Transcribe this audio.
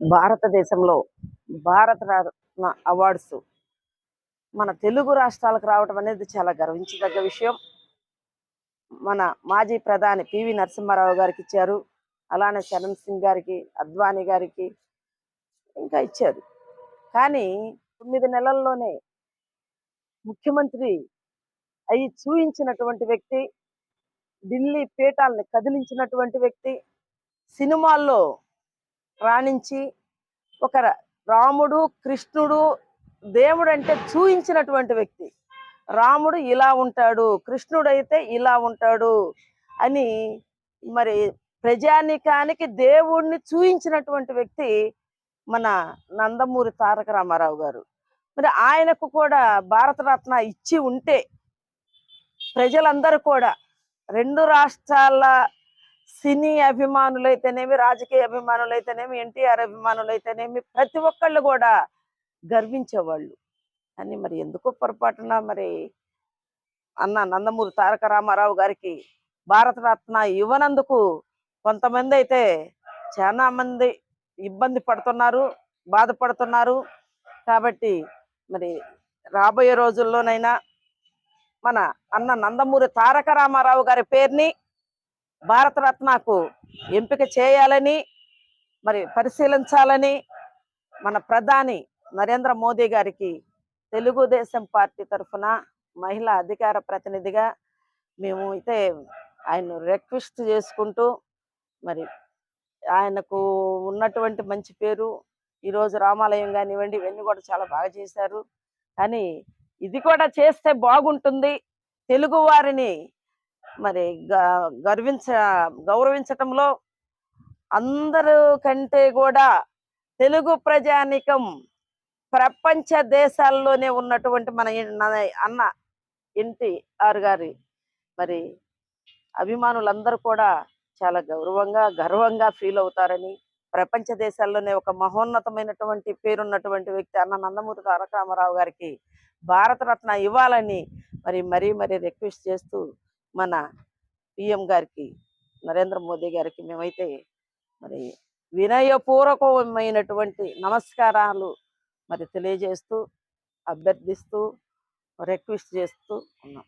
భారతదేశంలో భారత రత్న అవార్డ్స్ మన తెలుగు రాష్ట్రాలకు రావడం అనేది చాలా గర్వించదగ్గ విషయం. మన మాజీ ప్రధాని పివి నరసింహారావు గారికి ఇచ్చారు. అలానే చరణ్ సింగ్ గారికి అద్వానీ గారికి ఇంకా ఇచ్చారు. కానీ తొమ్మిది నెలల్లోనే ముఖ్యమంత్రి అయి చూయించినటువంటి వ్యక్తి ఢిల్లీ పీఠాలని కదిలించినటువంటి వ్యక్తి సినిమాల్లో రాణించి ఒక రాముడు కృష్ణుడు దేవుడు అంటే చూయించినటువంటి వ్యక్తి. రాముడు ఇలా ఉంటాడు కృష్ణుడు అయితే ఇలా ఉంటాడు అని మరి ప్రజానికానికి దేవుణ్ణి చూయించినటువంటి వ్యక్తి మన నందమూరి తారక రామారావు గారు. మరి ఆయనకు కూడా భారతరత్న ఇచ్చి ఉంటే ప్రజలందరూ కూడా రెండు రాష్ట్రాల సినీ అభిమానులైతేనేమి రాజకీయ అభిమానులైతేనేమి ఎన్టీఆర్ అభిమానులైతేనేమి ప్రతి ఒక్కళ్ళు కూడా గర్వించేవాళ్ళు. కానీ మరి ఎందుకో పొరపాటున మరి అన్న నందమూరి తారక రామారావు గారికి భారతరత్న ఇవ్వనందుకు కొంతమంది అయితే చాలా మంది ఇబ్బంది పడుతున్నారు బాధపడుతున్నారు. కాబట్టి మరి రాబోయే రోజుల్లోనైనా మన అన్న నందమూరి తారక రామారావు గారి పేరుని భారతరత్నకు ఎంపిక చేయాలని మరి పరిశీలించాలని మన ప్రధాని నరేంద్ర మోదీ గారికి తెలుగుదేశం పార్టీ తరఫున మహిళా అధికార ప్రతినిధిగా మేము అయితే ఆయన రిక్వెస్ట్ చేసుకుంటూ మరి ఆయనకు ఉన్నటువంటి మంచి పేరు ఈరోజు రామాలయం కానివ్వండి ఇవన్నీ కూడా చాలా బాగా చేశారు. కానీ ఇది కూడా చేస్తే బాగుంటుంది. తెలుగు వారిని మరి గ- గర్వించ గౌరవించటంలో అందరూ కంటే కూడా తెలుగు ప్రజానికం ప్రపంచ దేశాల్లోనే ఉన్నటువంటి మన అన్న ఇంటి ఆరు గారి మరి అభిమానులందరూ కూడా చాలా గౌరవంగా గర్వంగా ఫీల్ అవుతారని ప్రపంచ దేశాల్లోనే ఒక మహోన్నతమైనటువంటి పేరున్నటువంటి వ్యక్తి అన్న నందమూరి తారక రామారావు గారికి భారతరత్న ఇవ్వాలని మరి మరీ మరీ రిక్వెస్ట్ చేస్తూ మన పిఎం గారికి నరేంద్ర మోదీ గారికి మేమైతే మరి వినయపూర్వకమైనటువంటి నమస్కారాలు మరి తెలియజేస్తూ అభ్యర్థిస్తూ రిక్వెస్ట్ చేస్తూ ఉన్నాం.